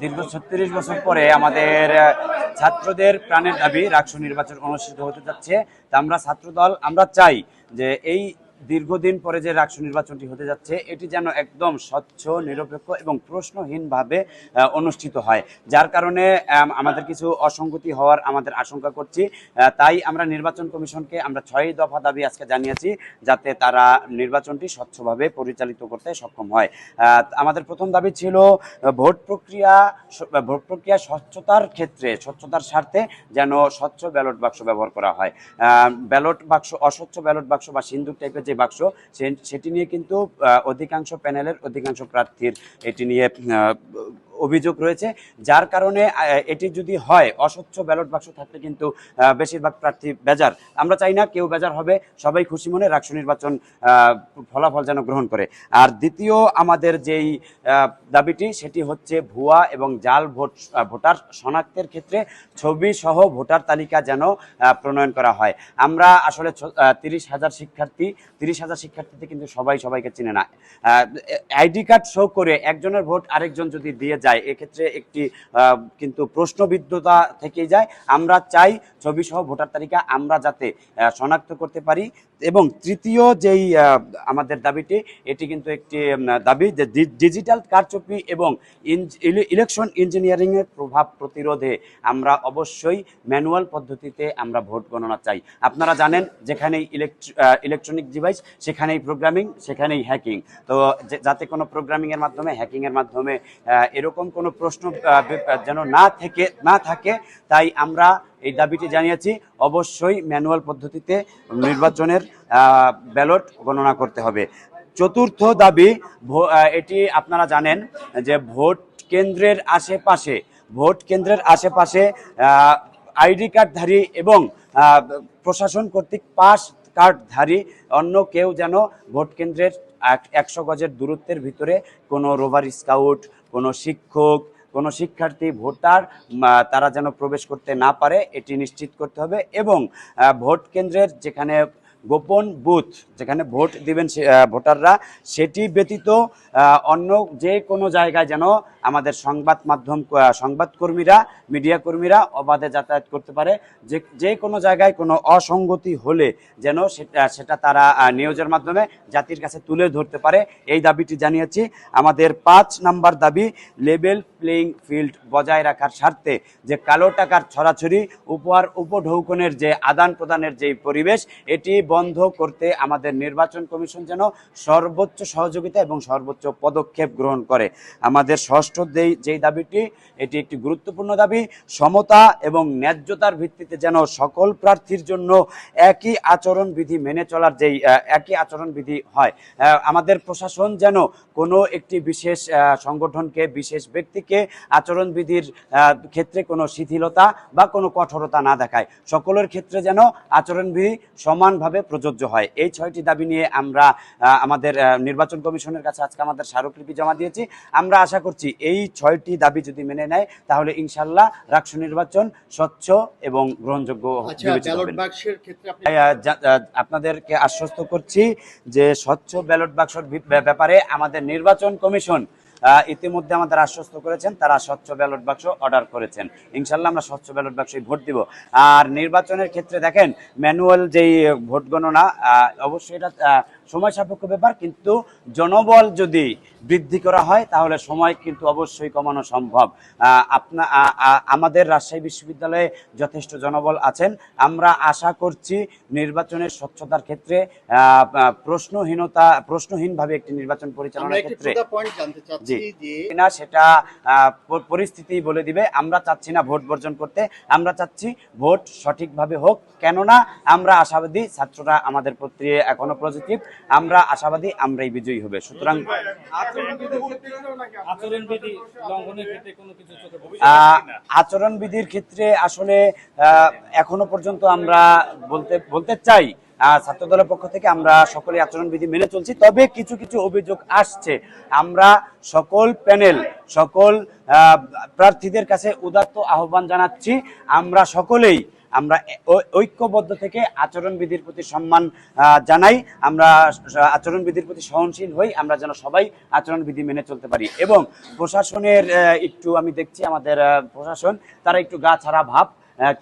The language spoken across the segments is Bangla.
দীর্ঘ ছত্রিশ বছর পরে আমাদের ছাত্রদের প্রাণের দাবি রাকসু নির্বাচন অনুষ্ঠিত হতে যাচ্ছে। তা আমরা ছাত্রদল, আমরা চাই যে এই দীর্ঘদিন পরে যে রাকসু নির্বাচনটি হতে যাচ্ছে, এটি যেন একদম স্বচ্ছ, নিরপেক্ষ এবং প্রশ্নহীনভাবে অনুষ্ঠিত হয়। যার কারণে আমাদের কিছু অসঙ্গতি হওয়ার আমাদের আশঙ্কা করছি। তাই আমরা নির্বাচন কমিশনকে আমরা ছয় দফা দাবি আজকে জানিয়েছি, যাতে তারা নির্বাচনটি স্বচ্ছভাবে পরিচালিত করতে সক্ষম হয়। আমাদের প্রথম দাবি ছিল, ভোট প্রক্রিয়া ভোট প্রক্রিয়া স্বচ্ছতার ক্ষেত্রে, স্বচ্ছতার স্বার্থে যেন স্বচ্ছ ব্যালট বাক্স ব্যবহার করা হয়। ব্যালট বাক্স, অস্বচ্ছ ব্যালট বাক্স বা সিন্দুক টাইপের যে বাক্স সেটি নিয়ে কিন্তু অধিকাংশ প্যানেলের অধিকাংশ প্রার্থীর এটি নিয়ে অভিযোগ রয়েছে, যার কারণে এটি যদি হয়, অস্বচ্ছ ব্যালট বাক্স থাকলে কিন্তু বেশিরভাগ প্রার্থী বেজার। আমরা চাই না কেউ বেজার হবে, সবাই খুশি মনে রাষ্ট্র নির্বাচন ফলাফল যেন গ্রহণ করে। আর দ্বিতীয় আমাদের যেই দাবিটি, সেটি হচ্ছে ভুয়া এবং জাল ভোট ভোটার শনাক্তের ক্ষেত্রে ছবি সহ ভোটার তালিকা যেন প্রণয়ন করা হয়। আমরা আসলে তিরিশ হাজার শিক্ষার্থী, তিরিশ হাজার শিক্ষার্থীতে কিন্তু সবাই সবাইকে চিনে না। আইডি কার্ড শো করে একজনের ভোট আরেকজন যদি দিয়ে যায় এক্ষেত্রে একটি কিন্তু প্রশ্নবিদ্ধতা থেকে যায়। আমরা চাই ছবি সহ ভোটার তালিকা আমরা যাতে শনাক্ত করতে পারি। এবং তৃতীয় যেই আমাদের দাবিটি, এটি কিন্তু একটি দাবি যে ডিজিটাল কারচুপি এবং ইলেকশন ইঞ্জিনিয়ারিংয়ের প্রভাব প্রতিরোধে আমরা অবশ্যই ম্যানুয়াল পদ্ধতিতে আমরা ভোট গণনা চাই। আপনারা জানেন, যেখানেই ইলেকট্র- ইলেকট্রনিক ডিভাইস, সেখানেই প্রোগ্রামিং, সেখানেই হ্যাকিং। তো যাতে কোনো প্রোগ্রামিংয়ের মাধ্যমে, হ্যাকিংয়ের মাধ্যমে এরকম কোনো প্রশ্ন যেন না থেকে, না থাকে, তাই আমরা এই দাবিটি জানিয়েছি, অবশ্যই ম্যানুয়াল পদ্ধতিতে নির্বাচনের ব্যালট গণনা করতে হবে। চতুর্থ দাবি এটি আপনারা জানেন যে ভোট কেন্দ্রের আশেপাশে, ভোট কেন্দ্রের আশেপাশে আইডি কার্ডধারী এবং প্রশাসন কর্তৃক পাস কার্ডধারী অন্য কেউ যেন ভোট কেন্দ্রের একশো গজের দূরত্বের ভিতরে কোনো রোভার স্কাউট, কোনো শিক্ষক কোনো শিক্ষার্থী, ভোটার তারা যেন প্রবেশ করতে না পারে, এটি নিশ্চিত করতে হবে এবং ভোট কেন্দ্রের যেখানে গোপন বুথ যেখানে ভোট দিবেন ভোটাররা, সেটি ব্যতীত অন্য যে কোনো জায়গায় যেন আমাদের সংবাদ মাধ্যম সংবাদকর্মীরা মিডিয়া কর্মীরা অবাধে যাতায়াত করতে পারে। যে যে কোনো জায়গায় কোনো অসঙ্গতি হলে যেন সেটা সেটা তারা নিউজের মাধ্যমে জাতির কাছে তুলে ধরতে পারে। এই দাবিটি জানিয়েছি। আমাদের পাঁচ নাম্বার দাবি, লেভেল প্লেইং ফিল্ড বজায় রাখার স্বার্থে যে কালো টাকার ছড়াছড়ি, উপহার, উপঢৌকনের যে আদান প্রদানের যে পরিবেশ, এটি বন্ধ করতে আমাদের নির্বাচন কমিশন যেন সর্বোচ্চ সহযোগিতা এবং সর্বোচ্চ পদক্ষেপ গ্রহণ করে। আমাদের ষষ্ঠ যেই দাবিটি, এটি একটি গুরুত্বপূর্ণ দাবি। সমতা এবং ন্যায্যতার ভিত্তিতে যেন সকল প্রার্থীর জন্য একই আচরণ বিধি মেনে চলার যেই একই আচরণ বিধি হয় আমাদের প্রশাসন যেন কোনো একটি বিশেষ সংগঠনকে, বিশেষ ব্যক্তিকে আচরণবিধির ক্ষেত্রে কোনো শিথিলতা বা কোনো কঠোরতা না দেখায়। সকলের ক্ষেত্রে যেন আচরণবিধি সমানভাবে প্রযোজ্য হয়। এই ছয়টি দাবি নিয়ে আমরা আমাদের নির্বাচন কমিশনের কাছে আজকে আমাদের স্মারকলিপি জমা দিয়েছি। আমরা আশা করছি এই ছয়টি দাবি যদি মেনে নেয় তাহলে ইনশাল্লাহ রাষ্ট্র নির্বাচন স্বচ্ছ এবং গ্রহণযোগ্য আচ্ছা আপনাদেরকে আশ্বস্ত করছি যে স্বচ্ছ ব্যালট বাক্সর ব্যাপারে আমাদের নির্বাচন কমিশন ইতিমধ্যে আমাদের আশ্বস্ত করেছেন, তারা স্বচ্ছ ব্যালট বাক্স অর্ডার করেছেন। ইনশাল্লাহ আমরা স্বচ্ছ ব্যালট বাক্সে ভোট দিব। আর নির্বাচনের ক্ষেত্রে দেখেন, ম্যানুয়াল যেই ভোট গণনা অবশ্যই এটা সময় সাপেক্ষ ব্যাপার কিন্তু জনবল যদি বৃদ্ধি করা হয় তাহলে সময় কিন্তু অবশ্যই কমানো সম্ভব। আপনা আমাদের রাজশাহী বিশ্ববিদ্যালয়ে যথেষ্ট জনবল আছেন। আমরা আশা করছি নির্বাচনের স্বচ্ছতার ক্ষেত্রে প্রশ্নহীনতা প্রশ্নহীনভাবে একটি নির্বাচন পরিচালনার ক্ষেত্রে না সেটা পরিস্থিতি বলে দিবে। আমরা চাচ্ছি না ভোট বর্জন করতে। আমরা চাচ্ছি ভোট সঠিকভাবে হোক। কেননা আমরা আশাবাদী ছাত্ররা আমাদের প্রতি এখনও পজিটিভ আমরা আশাবাদী আমরাই বিজয়ী হবে। সুতরাং আচরণবিধির ক্ষেত্রে আসলে এখনও পর্যন্ত আমরা বলতে বলতে চাই ছাত্র দলের পক্ষ থেকে আমরা সকলে আচরণবিধি মেনে চলছি। তবে কিছু কিছু অভিযোগ আসছে। আমরা সকল প্যানেল সকল প্রার্থীদের কাছে উদাত্ত আহ্বান জানাচ্ছি। আমরা সকলেই আমরা ঐক্যবদ্ধ থেকে আচরণবিধির প্রতি সম্মান জানাই। আমরা আচরণবিধির প্রতি সহনশীল হই। আমরা যেন সবাই আচরণবিধি মেনে চলতে পারি। এবং প্রশাসনের একটু আমি দেখছি আমাদের প্রশাসন, তারা একটু গা ছাড়া ভাব।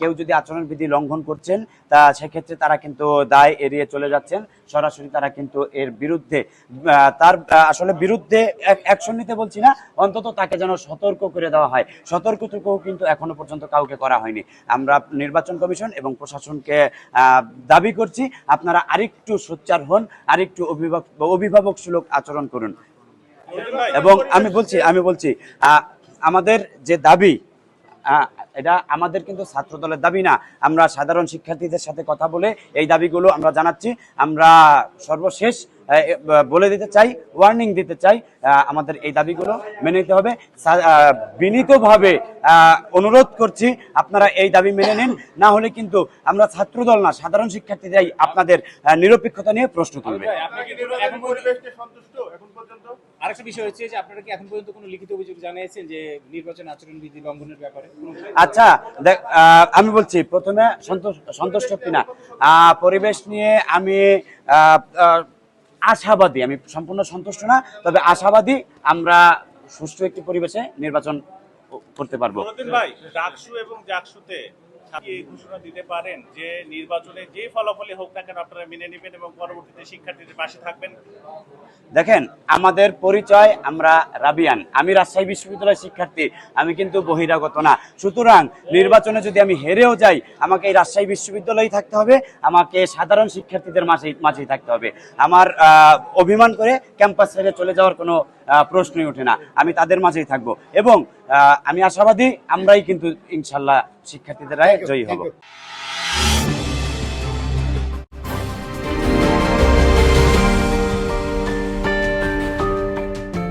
কেউ যদি আচরণবিধি লঙ্ঘন করছেন, তা সেক্ষেত্রে তারা কিন্তু দায় এড়িয়ে চলে যাচ্ছেন। সরাসরি তারা কিন্তু এর বিরুদ্ধে তার আসলে বিরুদ্ধে অ্যাকশন নিতে বলছি না, অন্তত তাকে যেন সতর্ক করে দেওয়া হয়। সতর্কটুকুও কিন্তু এখনও পর্যন্ত কাউকে করা হয়নি। আমরা নির্বাচন কমিশন এবং প্রশাসনকে দাবি করছি, আপনারা আরেকটু সোচ্চার হন, আরেকটু অভিভাবক অভিভাবক সুলভ আচরণ করুন। এবং আমি বলছি আমি বলছি আমাদের যে দাবি এটা আমাদের কিন্তু ছাত্র দলের দাবি না। আমরা সাধারণ শিক্ষার্থীদের সাথে কথা বলে এই দাবিগুলো আমরা জানাচ্ছি। আমরা সর্বশেষ বলে দিতে চাই ওয়ার্নিং দিতে চাই আমাদের এই দাবিগুলো মেনে নিতে হবে। বিনীতভাবে অনুরোধ করছি আপনারা এই দাবি মেনে নিন। না হলে কিন্তু আমরা ছাত্র দল না সাধারণ শিক্ষার্থীরাই আপনাদের নিরপেক্ষতা নিয়ে প্রশ্ন তুলবে। ভাই, আপনি কি এখন পরিবেশকে সন্তুষ্ট? এখন পর্যন্ত? আরেকটা বিষয় হচ্ছে যে আপনারা কি এখন পর্যন্ত কোনো লিখিত অভিযোগ জানিয়েছেন যে নির্বাচন আচরণ বিধি লঙ্ঘনের ব্যাপারে? আচ্ছা দেখ আমি বলছি প্রথমে সন্তোষ সন্তুষ্ট কিনা? পরিবেশ নিয়ে আমি আশাবাদী, আমি সম্পূর্ণ সন্তুষ্ট না, তবে আশাবাদী আমরা সুষ্ঠু একটি পরিবেশে নির্বাচন করতে পারব। ভাই ডাকসু এবং জাকসুতে ঘোষণা দিতে পারেন যে নির্বাচনে যে ফলাফলই হোক না কেন আপনারা মেনে নেবেন এবং পরবর্তীতে শিক্ষার্থীদের পাশে থাকবেন? দেখেন, আমাদের পরিচয় আমরা রাবিয়ান। আমি রাজশাহী বিশ্ববিদ্যালয়ের শিক্ষার্থী, আমি কিন্তু বহিরাগত না। সুতরাং নির্বাচনে যদি আমি হেরেও যাই, আমাকে এই রাজশাহী বিশ্ববিদ্যালয়েই থাকতে হবে, আমাকে সাধারণ শিক্ষার্থীদের মাঝেই মাঝেই থাকতে হবে। আমার অভিমান করে ক্যাম্পাস ছেড়ে চলে যাওয়ার কোনো প্রশ্নই ওঠে না। আমি তাদের মাঝেই থাকব। এবং আমি আশাবাদী আমরাই কিন্তু ইনশাল্লাহ শিক্ষার্থীদের জয়ী হব।